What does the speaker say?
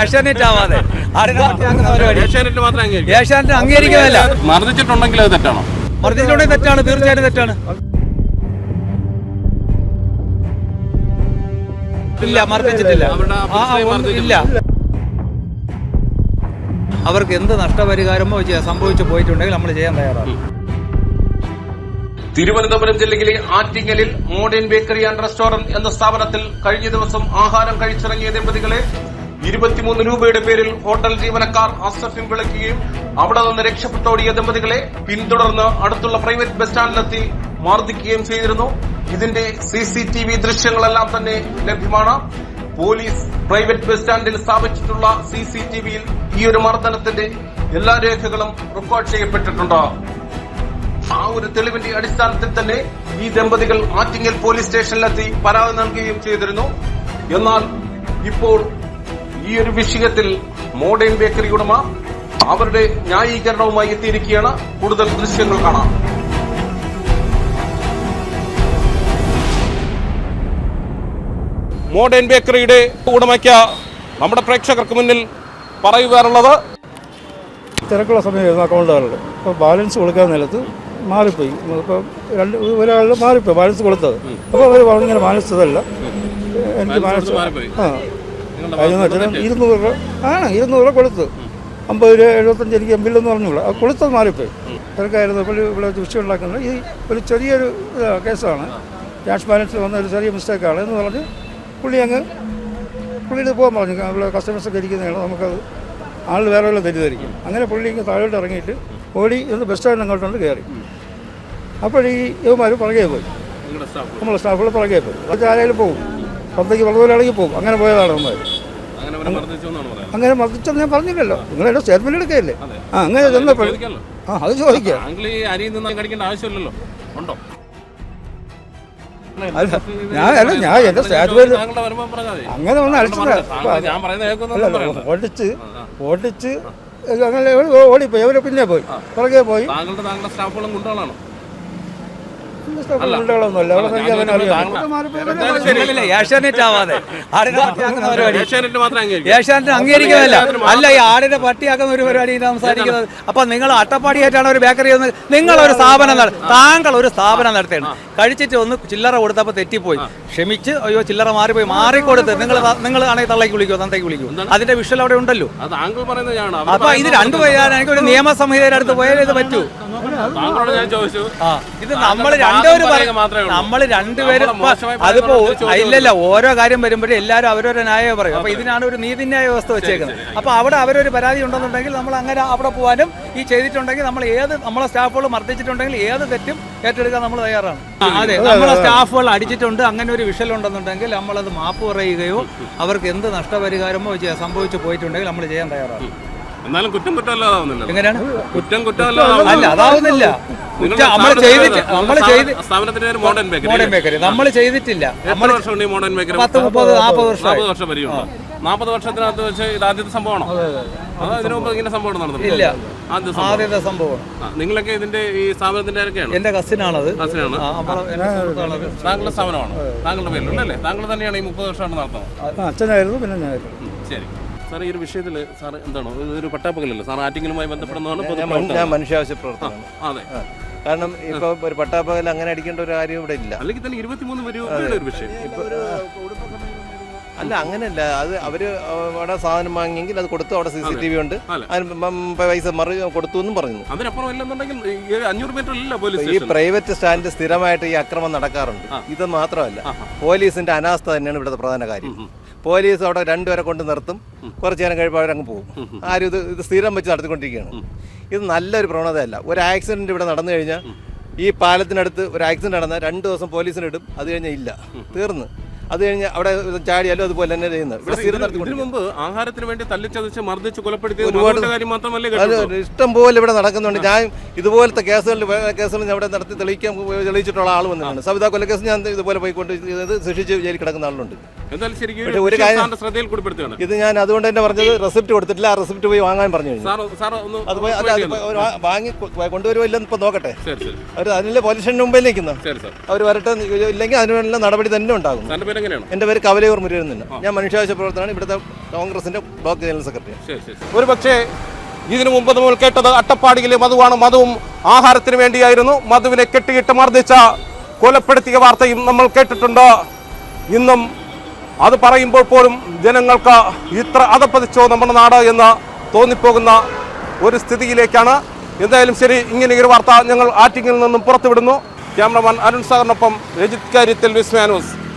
ഏഷ്യാനെറ്റ് ആവാതെ. ഏഷ്യാനെറ്റ് മർദ്ദിച്ചിട്ടുണ്ടെങ്കിൽ അത് തെറ്റാണോ? മർദ്ദിച്ചിട്ടുണ്ടെങ്കിൽ തെറ്റാണ് തീർച്ചയായിട്ടും തെറ്റാണ്. ഇല്ല മർദ്ദിച്ചിട്ടില്ല. അവർക്ക് എന്ത് നഷ്ടപരിഹാരമോ സംഭവിച്ചു പോയിട്ടുണ്ടെങ്കിൽ നമ്മൾ ചെയ്യാൻ തയ്യാറാണ്. തിരുവനന്തപുരം ജില്ലയിലെ ആറ്റിങ്ങലിൽ മോഡേൺ ബേക്കറി ആൻഡ് റെസ്റ്റോറന്റ് എന്ന സ്ഥാപനത്തിൽ കഴിഞ്ഞ ദിവസം ആഹാരം കഴിച്ചിറങ്ങിയ ദമ്പതികളെ ഇരുപത്തിമൂന്ന് രൂപയുടെ പേരിൽ ഹോട്ടൽ ജീവനക്കാർ അസഫ്യം വിളിക്കുകയും അവിടെ നിന്ന് രക്ഷപ്പെട്ടോടിയ ദമ്പതികളെ പിന്തുടർന്ന് അടുത്തുള്ള പ്രൈവറ്റ് ബസ് സ്റ്റാൻഡിലെത്തി മർദ്ദിക്കുകയും ചെയ്തിരുന്നു. ഇതിന്റെ സി സി ടി വി ദൃശ്യങ്ങളെല്ലാം തന്നെ ലഭ്യമാണ്. പോലീസ് പ്രൈവറ്റ് ബസ് സ്റ്റാൻഡിൽ സ്ഥാപിച്ചിട്ടുള്ള സി സി ടി വിയിൽ ഈ ഒരു മർദ്ദനത്തിന്റെ എല്ലാ രേഖകളും റെക്കോർഡ് ചെയ്യപ്പെട്ടിട്ടുണ്ട്. ആ ഒരു തെളിവിന്റെ അടിസ്ഥാനത്തിൽ തന്നെ ഈ ദമ്പതികൾ ആറ്റിങ്ങൽ പോലീസ് സ്റ്റേഷനിലെത്തി പരാതി നൽകുകയും ചെയ്തിരുന്നു. എന്നാൽ ഇപ്പോൾ ഈ ഒരു വിഷയത്തിൽ മോഡേൺ ബേക്കറി ഉടമ അവരുടെ ന്യായീകരണവുമായി എത്തിയിരിക്കുകയാണ്. കൂടുതൽ ദൃശ്യങ്ങൾ കാണാം. മോഡേൺ ബേക്കറിയുടെ ഉടമയ്ക്ക് നമ്മുടെ പ്രേക്ഷകർക്ക് മുന്നിൽ പറയുവാനുള്ളത് തിരക്കുള്ള സമയമായിരുന്നു അക്കൗണ്ടുകാരുടെ അപ്പോൾ ബാലൻസ് കൊടുക്കാൻ നിലത്ത് മാറിപ്പോയി. ഇപ്പം രണ്ട് ഒരാൾ മാറിപ്പോയി ബാലൻസ് കൊടുത്തത്. അപ്പോൾ അവർ ഇങ്ങനെ ഇതല്ല. എനിക്ക് മാറിപ്പോയി. ആ. ഇരുന്നൂറ് രൂപ ആണ് ഇരുന്നൂറ് രൂപ കൊടുത്തു. അമ്പത് രൂപ എഴുപത്തഞ്ച് എനിക്ക് എമ്പില്ലെന്ന് പറഞ്ഞുള്ളൂ അത് കൊടുത്തത് മാറിപ്പോയി. തിരക്കായിരുന്നു. ഇപ്പോൾ ഇവിടെ ദൃശ്യം ഉണ്ടാക്കുന്നത് ഈ ഒരു ചെറിയൊരു കേസാണ്. ക്യാഷ് ബാലൻസിൽ വന്ന ഒരു ചെറിയ മിസ്റ്റേക്കാണ് എന്ന് പറഞ്ഞ് പുള്ളി അങ്ങ് പുള്ളിയുടെ പോകാൻ പറഞ്ഞു. ഇവിടെ കസ്റ്റമേഴ്സൊക്കെ ഇരിക്കുന്നതാണ്. നമുക്കത് ആൾ വേറെ വല്ല തെറ്റിദ്ധരിക്കും. അങ്ങനെ പുള്ളി ഇങ്ങ് താഴോട്ട് ഇറങ്ങിയിട്ട് ഓടി ഇന്ന് ബസ് സ്റ്റാൻഡ് അങ്ങോട്ടുണ്ട് കയറി. അപ്പോൾ ഈ യുവമാർ പുറകെ പോയി. നമ്മളെ സ്റ്റാഫുകൾ പുറകെ പോയി. അത് ആരെങ്കിലും പോകും. പുറത്തേക്ക് വെള്ളത്തിലാണെങ്കിൽ പോകും. അങ്ങനെ പോയതാണ് നമ്മൾ അങ്ങനെ മർദ്ദിച്ചെന്ന് ഞാൻ പറഞ്ഞില്ലല്ലോ. നിങ്ങളുടെ സ്റ്റേറ്റ്മെന്റ് എടുക്കുകയല്ലേ? ആ അങ്ങനെ ചെന്നപ്പോൾ ആ അത് ചോദിക്കാം ഉണ്ടോ? അല്ല ഞാൻ അല്ല ഞാൻ എന്റെ മതി. അങ്ങനെ ഒന്ന് കേൾക്കുന്നൊന്നും ഓടിച്ച് ഓടിച്ച് അങ്ങനെ ഓടിപ്പോയി. അവരെ പിന്നെ പോയി. പുറകെ പോയി. താങ്കളുടെ താങ്കളുടെ സ്റ്റാഫുകളും ഗുണ്ടകളൊന്നുമല്ല അവിടെ എനിക്ക് അവനെ അറിയാം ഇല്ലില്ല, ഏഷ്യാനെറ്റ് ആവാതെ. ഏഷ്യാനെറ്റ് അംഗീകരിക്കുന്നില്ല. അല്ല ഈ ആടിനെ പട്ടിയാക്കുന്ന ഒരു പരിപാടി സംസാരിക്കുന്നത്. അപ്പൊ നിങ്ങൾ അട്ടപ്പാടിയായിട്ടാണ് ഒരു ബേക്കറി ഒന്ന് നിങ്ങൾ ഒരു സ്ഥാപനം താങ്കൾ ഒരു സ്ഥാപനം നടത്തണം കഴിച്ചിട്ട് ഒന്ന് ചില്ലറ കൊടുത്തപ്പോൾ തെറ്റിപ്പോയി. ക്ഷമിച്ച് അയ്യോ ചില്ലറ മാറിപ്പോയി. മാറിക്കൊടുത്ത് നിങ്ങൾ നിങ്ങൾ ആണെങ്കിൽ തള്ളേക്ക് വിളിക്കുമോ തന്നേക്ക് വിളിക്കുമോ അതിന്റെ വിഷൽ അവിടെ ഉണ്ടല്ലോ. അപ്പൊ ഇത് രണ്ടു എനിക്ക് ഒരു നിയമസംഹിതയുടെ അടുത്ത് പോയാലേ ഇത് പറ്റൂ. താങ്കളോട് ഞാൻ ചോദിച്ചു. ആ ഇത് നമ്മൾ രണ്ടുപേരും പറയും മാത്രമേ ഉള്ളൂ. നമ്മൾ രണ്ടുപേരും അതിപ്പോ ഇല്ലല്ല ഓരോ കാര്യം വരുമ്പോഴും എല്ലാവരും അവരവരുടെ ന്യായം പറയും. അപ്പൊ ഇതിനാണ് ഒരു നീതിന്യായ വ്യവസ്ഥ വെച്ചേക്കുന്നത്. അപ്പൊ അവിടെ അവരൊരു പരാതി ഉണ്ടെന്നുണ്ടെങ്കിൽ നമ്മൾ അങ്ങനെ അവിടെ പോകാനും ഈ ചെയ്തിട്ടുണ്ടെങ്കിൽ നമ്മൾ ഏത് നമ്മളെ സ്റ്റാഫുകൾ മർദ്ദിച്ചിട്ടുണ്ടെങ്കിൽ ഏത് തെറ്റും ഏറ്റെടുക്കാൻ നമ്മൾ തയ്യാറാണ്. അതെ നമ്മളെ സ്റ്റാഫുകൾ അടിച്ചിട്ടുണ്ട്. അങ്ങനെ ഒരു വിഷൽ ഉണ്ടെന്നുണ്ടെങ്കിൽ നമ്മളത് മാപ്പ് പറയുകയോ അവർക്ക് എന്ത് നഷ്ടപരിഹാരമോ സംഭവിച്ചു പോയിട്ടുണ്ടെങ്കിൽ നമ്മൾ ചെയ്യാൻ തയ്യാറാണ്. എന്നാലും കുറ്റം കുറ്റമല്ലാതാവുന്നില്ല എങ്ങനെയാണ്? കുറ്റം കുറ്റമല്ലാതാവുന്നില്ല അല്ല അതാവുന്നില്ല. നമ്മൾ ചെയ്തിട്ട് നമ്മൾ ചെയ്ത് സ്ഥാപനത്തിന്റെ പേര് മോഡേൺ ബേക്കറി മോഡേൺ ബേക്കറി നമ്മൾ ചെയ്തിട്ടില്ല. നമ്മൾ മോഡേൺ ബേക്കറി പത്ത് മുപ്പത് നാൽപ്പത് വർഷം. വരെയുണ്ട്. നാൽപ്പത് വർഷത്തിനകത്ത് വെച്ച് ഇത് ആദ്യത്തെ സംഭവമാണോ? അതോ ഇതിനു മുമ്പ് ഇങ്ങനെ സംഭവം ആദ്യത്തെ സംഭവം. നിങ്ങളൊക്കെ ഇതിന്റെ ഈ സ്ഥാപനത്തിന്റെ ആരൊക്കെയാണ്? എന്റെ കസിനാണത്. കസിനാണ്. താങ്കളുടെ സ്ഥാപനമാണ്? താങ്കളുടെ പേരിലുണ്ടല്ലേ താങ്കൾ തന്നെയാണ് ഈ മുപ്പത് വർഷമാണ് നടത്തുന്നത്. അച്ഛനായിരുന്നു പിന്നെ ഞാനായിരുന്നു. ശരി. സാർ ഈ ഒരു വിഷയത്തിൽ സാർ എന്താണ്? ഇതൊരു പട്ടാപ്പകലല്ലോ? സാർ ആറ്റിങ്ങലുമായി ബന്ധപ്പെടുന്നതാണ് ഞാൻ മനുഷ്യാവശ്യ പ്രവർത്തനമാണ് അതെ. കാരണം ഇപ്പൊ ഒരു പട്ടാപ്പകൽ അങ്ങനെ അടിക്കേണ്ട ഒരു കാര്യം ഇവിടെ ഇല്ല. അല്ലെങ്കിൽ തന്നെ ഇരുപത്തിമൂന്ന് ഒരു വിഷയം. അല്ല അങ്ങനെയല്ല. അത് അവർ അവിടെ സാധനം വാങ്ങിയെങ്കിൽ അത് കൊടുത്തു. അവിടെ സി സി ടി വി ഉണ്ട്. പൈസ മറി കൊടുത്തു എന്നും പറയുന്നു. ഈ പ്രൈവറ്റ് സ്റ്റാൻഡ് സ്ഥിരമായിട്ട് ഈ അക്രമം നടക്കാറുണ്ട്. ഇത് മാത്രമല്ല പോലീസിന്റെ അനാസ്ഥ തന്നെയാണ് ഇവിടുത്തെ പ്രധാന കാര്യം. പോലീസ് അവിടെ രണ്ടുപേരെ കൊണ്ട് നിർത്തും. കുറച്ച് നേരം കഴിയുമ്പോൾ അവരങ്ങ് പോകും. ആരും ഇത് ഇത് സ്ഥിരം വെച്ച് നടത്തിക്കൊണ്ടിരിക്കുകയാണ്. ഇത് നല്ലൊരു പ്രവണതയല്ല. ഒരു ആക്സിഡന്റ് ഇവിടെ നടന്നു കഴിഞ്ഞാൽ ഈ പാലത്തിനടുത്ത് ഒരു ആക്സിഡന്റ് നടന്നാൽ രണ്ട് ദിവസം പോലീസിനിടും അത് കഴിഞ്ഞാൽ ഇല്ല. തീർന്ന്. അത് കഴിഞ്ഞ് അവിടെ ചാടിയാലും അതുപോലെ തന്നെ ചെയ്യുന്നത്. ഇതിനു മുമ്പ് ആഹാരത്തിന് വേണ്ടി തല്ലിച്ചതച്ച് മർദ്ദിച്ച് കൊലപ്പെടുത്തിയ ഒരുപാട് ഒരുപാട് കാര്യം മാത്രമല്ലേ ഇഷ്ടം പോലെ ഇവിടെ നടക്കുന്നുണ്ട്. ഞാൻ ഇതുപോലത്തെ കേസുകളിൽ ഞാൻ ഇവിടെ നടത്തി തെളിയിക്കാൻ തെളിയിച്ചിട്ടുള്ള ആൾ വന്നിട്ടുണ്ട്. സവിത കൊലക്കേസ് ഞാൻ ഇതുപോലെ പോയിക്കൊണ്ട് ഇത് ശിക്ഷിച്ച് ജയിലിൽ കിടക്കുന്ന ആളുണ്ട്. പക്ഷേ ഒരു കാര്യം- ഇത് ഞാൻ അതുകൊണ്ട് തന്നെ പറഞ്ഞത് റെസിപ്റ്റ് കൊടുത്തിട്ടില്ല ആ റെസിപ്റ്റ് പോയി വാങ്ങാൻ പറഞ്ഞു അത് പോയി വാങ്ങി കൊണ്ടുവരുമില്ലെന്ന് ഇപ്പം നോക്കട്ടെ. അവർ അതിലെ പോലീസ് സ്റ്റേഷന് മുമ്പിൽ നിൽക്കുന്നു. അവർ വരട്ടെ ഇല്ലെങ്കിൽ അതിനുള്ള നടപടി തന്നെ ഉണ്ടാകും എന്റെ പേര് കവലയൂർ മുരുകൻ ഞാൻ മനുഷ്യാവശ്യ പ്രവർത്തനമാണ് ഇവിടുത്തെ കോൺഗ്രസിന്റെ ബ്ലോക്ക് ജനറൽ സെക്രട്ടറി ഒരു പക്ഷേ ഇതിനു മുമ്പ് നമ്മൾ കേട്ടത് അട്ടപ്പാടിയിലെ മധുവാണ്. മധുവും ആഹാരത്തിന് വേണ്ടിയായിരുന്നു. മധുവിനെ കെട്ടിയിട്ട് മർദ്ദിച്ച കൊലപ്പെടുത്തിയ വാർത്തയും നമ്മൾ കേട്ടിട്ടുണ്ട്. ഇന്നും അത് പറയുമ്പോൾ പോലും ജനങ്ങൾക്ക് ഇത്ര അതപ്പതിച്ചോ നമ്മുടെ നാട് എന്ന് തോന്നിപ്പോകുന്ന ഒരു സ്ഥിതിയിലേക്കാണ്. എന്തായാലും ശരി ഇങ്ങനെ ഒരു വാർത്ത ഞങ്ങൾ ആറ്റിങ്ങിൽ നിന്നും പുറത്തുവിടുന്നു. ക്യാമറമാൻ അരുൺ സാഗറിനൊപ്പം രജിത് കാര്യത്തിൽ വിസ്മാനൂസ്